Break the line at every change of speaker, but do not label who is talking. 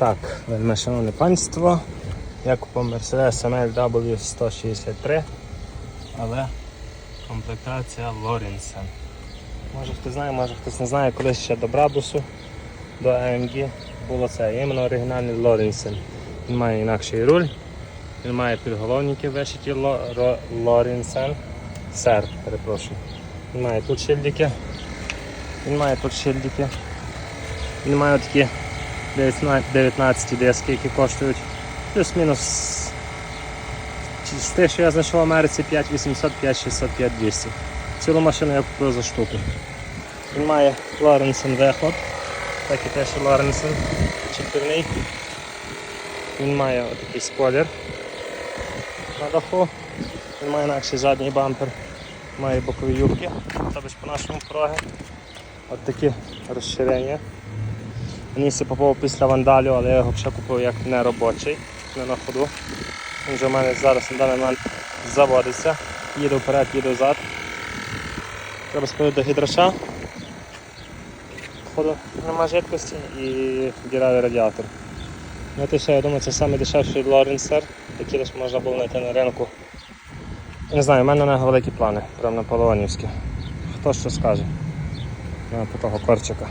Так, вельми шановне панство. Я купив Mercedes MLW 163, але комплектація Лорінсен. Може хтось знає, може хтось не знає, колись ще до Брабусу, до AMG було це іменно оригінальний Лорінсен. Він має інакший руль, він має підголовники вишиті Ло- Лорінсен. Сер, перепрошую. Він має тут шильдики. Він має тут шильдики. Він має такі 19 19 диски, які коштують плюс-мінус з тих, що я знайшов в Америці 5800, 5600, 5200. Цілу машину я купив за штуку. Він має Лоренсен вихлоп, так і теж Лоренсен чіпівний. Він має отакий спойлер на даху. Він має інакший задній бампер, має бокові юбки, тобто по нашому пороги. От такі розширення. Мені се попав після вандалю, але я його ще купив як неробочий, не на ходу. Він вже в мене зараз на даний момент заводиться. Їду вперед, їду взад. Треба спинити до гідроша. Походу нема жидкості і діравий радіатор. Ну і ще, я думаю, це саме дешевший Лоренсер, який лише можна було знайти на ринку. Не знаю, в мене на нього великі плани, прямо на Полонівське. Хто що скаже? На по того корчика.